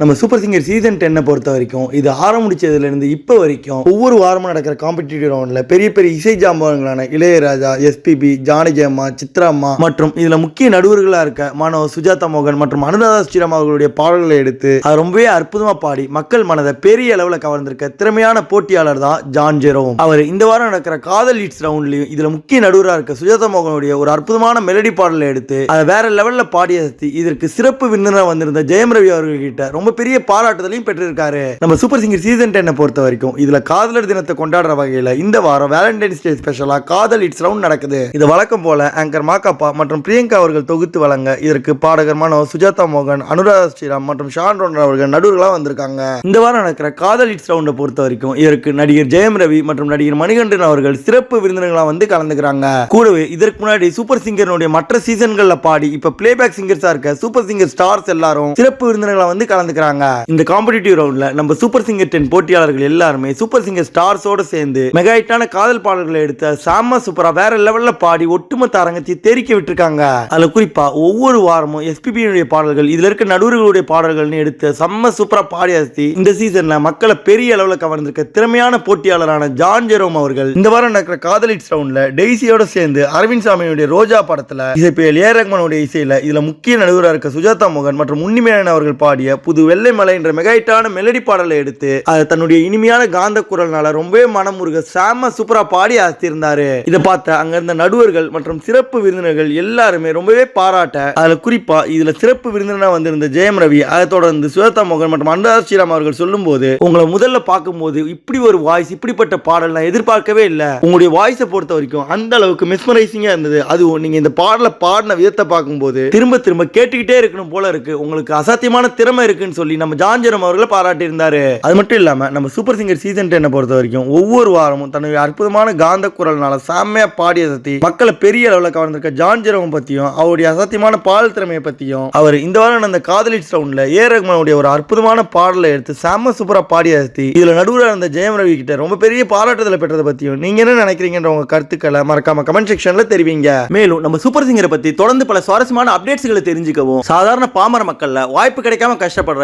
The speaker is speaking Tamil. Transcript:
நம்ம சூப்பர் சிங்கர் சீசன் டென்னை பொறுத்த வரைக்கும் இது ஆரம்பிச்சதுலேருந்து இப்போ வரைக்கும் ஒவ்வொரு வாரமும் நடக்கிற காம்படிட்டிவ் ரவுண்டில் பெரிய பெரிய இசை ஜாம்பவங்களான இளையராஜா எஸ்பிபி ஜானகி அம்மா சித்ராம்மா மற்றும் இதில் முக்கிய நடுவர்களாக இருக்க மனோ சுஜாதா மோகன் மற்றும் அனுராதா ஸ்ரீராம் அவர்களுடைய பாடல்களை எடுத்து அது ரொம்பவே அற்புதமாக பாடி மக்கள் மனதை பெரிய அளவில் கவர்ந்திருக்க திறமையான போட்டியாளர் தான் ஜான் ஜெரோம் அவர் இந்த வாரம் நடக்கிற காதல் லீட்ஸ் ரவுண்ட்லையும் இதில் முக்கிய நடுவராக இருக்க சுஜாதா மோகனுடைய ஒரு அற்புதமான மெலடி பாடலை எடுத்து அதை வேற லெவலில் பாடி அசத்தி இதற்கு சிறப்பு விருந்தினராக வந்திருந்த ஜெயம் ரவி அவர்கள்கிட்ட ரொம்ப ரொம்ப பெரிய பாராட்டுதலையும் பெற்றிருக்காரு. நம்ம சூப்பர் சிங்கர் சீசன் டென்னை பொறுத்த வரைக்கும் இதுல காதலர் தினத்தை கொண்டாடுற வகையில இந்த வாரம் வேலண்டைன்ஸ் டே ஸ்பெஷலா காதல் இட்ஸ் ரவுண்ட் நடக்குது. இது வழக்கம் போல ஆங்கர் மாக்காப்பா மற்றும் பிரியங்கா அவர்கள் தொகுத்து வழங்க இதற்கு பாடகர் மனோ சுஜாதா மோகன் அனுராதா ஸ்ரீராம் மற்றும் ஷான் ரோனர் அவர்கள் நடுவர்களா வந்திருக்காங்க. இந்த வாரம் நடக்கிற காதல் இட்ஸ் ரவுண்டை பொறுத்த வரைக்கும் இதற்கு நடிகர் ஜெயம் ரவி மற்றும் நடிகர் மணிகண்டன் அவர்கள் சிறப்பு விருந்தினர்களா வந்து கலந்துக்கிறாங்க. கூடவே இதற்கு முன்னாடி சூப்பர் சிங்கர்னுடைய மற்ற சீசன்களில் பாடி இப்ப பிளேபேக் சிங்கர்ஸா இருக்க சூப்பர் சிங்கர் ஸ்டார்ஸ் எல்லாரும் சிறப்பு விருந்தினர்களா வந்து கலந்துக்கிறாங்க இந்த காம்படிட்டிவ் ரவுண்ட்ல நம்ம சூப்பர் சிங்கர் டென் போட்டியாளர்கள் எல்லாருமே சூப்பர் சிங்கர் ஸ்டார்ஸோட சேர்ந்து மெகாயிட்டான காதல் பாடல்களை எடுத்த சாம சூப்பரா வேற லெவல்ல பாடி ஒட்டுமொத்த அரங்கத்தை தெரிக்க விட்டுருக்காங்க. அதுல குறிப்பா ஒவ்வொரு வாரமும் எஸ்பிபியுடைய பாடல்கள் இதுல இருக்க நடுவர்களுடைய பாடல்கள்னு எடுத்து செம்ம சூப்பரா பாடி அசத்தி இந்த சீசன்ல மக்களை பெரிய அளவுல கவர்ந்திருக்க திறமையான போட்டியாளரான ஜான் ஜெரோம் அவர்கள் இந்த வாரம் நடக்கிற காதலிட்ஸ் ரவுண்ட்ல டெய்ஸியோட சேர்ந்து அரவிந்த் சாமியுடைய ரோஜா படத்துல இசைப்பியல் ஏ ரஹ்மானுடைய இசையில இதுல முக்கிய நடுவராக இருக்க சுஜாதா மோகன் மற்றும் உன்னிமேனன் அவர்கள் பாடிய புது வெள்ளை மலை என்ற மெகாயிட்டான மெலடி பாடலை எடுத்து அதை தன்னுடைய இனிமையான காந்த குரல்னால ரொம்பவே மனமுருக சாம சூப்பரா பாடி அசத்திருந்தாரு. இதை பார்த்த அங்க இருந்த நடுவர்கள் மற்றும் சிறப்பு விருந்தினர்கள் எல்லாருமே ரொம்பவே பாராட்ட அதுல குறிப்பா இதுல சிறப்பு விருந்தினரா வந்திருந்த ஜெயம் ரவி அதை தொடர்ந்து சுஜாதா மோகன் மற்றும் அனுராதா ஸ்ரீராம் அவர்கள் சொல்லும்போது உங்களை முதல்ல பார்க்கும்போது இப்படி ஒரு வாய்ஸ் இப்படிப்பட்ட பாடல் நான் எதிர்பார்க்கவே இல்லை. உங்களுடைய வாய்ஸை பொறுத்த வரைக்கும் அந்த அளவுக்கு மிஸ்மரைசிங்கா இருந்தது. அதுவும் நீங்க இந்த பாடலை பாடின விதத்தை பார்க்கும்போது திரும்ப திரும்ப கேட்டுக்கிட்டே இருக்கணும் போல இருக்கு. உங்களுக்கு அசாத்தியமான திறமை இருக்குன்னு சொல்லி நம்ம ஜான்ஜரம் அவர்களை பாராட்டி இருந்தாரு அது மட்டும் இல்லாம நம்ம சூப்பர் சிங்கர் சீசன் டென்னை பொறுத்த வரைக்கும் ஒவ்வொரு வாரமும் தன்னுடைய அற்புதமான காந்த குரல்னால செம்மையா பாடிய சத்தி மக்களை பெரிய அளவில் கவர்ந்திருக்க ஜான்ஜரவம் பத்தியும் அவருடைய அசத்தியமான பாடல் திறமையை பத்தியும் அவர் இந்த வாரம் நடந்த காதலி ரவுண்ட்ல ஏ. ரகுமானுடைய ஒரு அற்புதமான பாடலை எடுத்து செம்ம சூப்பரா பாடிய சத்தி இதுல நடுவில் இருந்த ஜெயம் ரவி கிட்ட ரொம்ப பெரிய பாராட்டுதலை பெற்றதை பத்தியும் நீங்க என்ன நினைக்கிறீங்கன்ற உங்க கருத்துக்களை மறக்காம கமெண்ட் செக்ஷன்ல தெரிவிங்க. மேலும் நம்ம சூப்பர் சிங்கரை பத்தி தொடர்ந்து பல சுவாரஸ்யமான அப்டேட்ஸ்களை தெரிஞ்சுக்கவும் சாதாரண பாமர மக்கள்ல வாய்ப்பு கிடைக்காம கஷ்டப்படுற